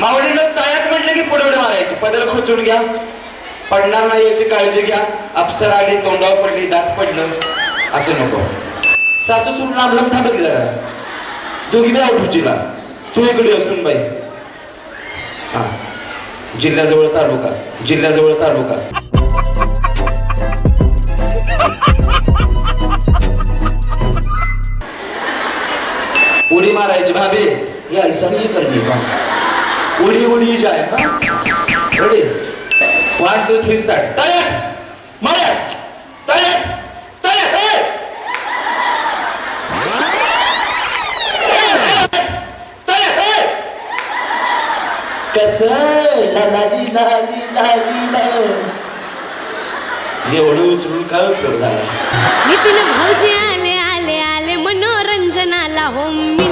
माऊलीनं तळ्यात म्हटलं की पुढे मारायची. पदर खोचून घ्या. पडणार नाही याची काळजी घ्या. अप्सर आली तोंडावर पडली दात पडलं. असं नको. सासू सोडून लांबलं थांबत जरा. दोघी बी आउट तू इकडे असून बाई. हा. जिल्ह्याजवळ तालुका. जिल्ह्याजवळ तालुका. उडी मारायची भाभी. या ऐसा नहीं करनी का? उडी उडी जाय हा? Ready one two three start तयार! मारा! तयार! तयार! हे! लाली लाली लाली एवढं उचलून काय उपयोग झाला? नितीन भाऊजी आले आले आले मनोरंजनाला होम मी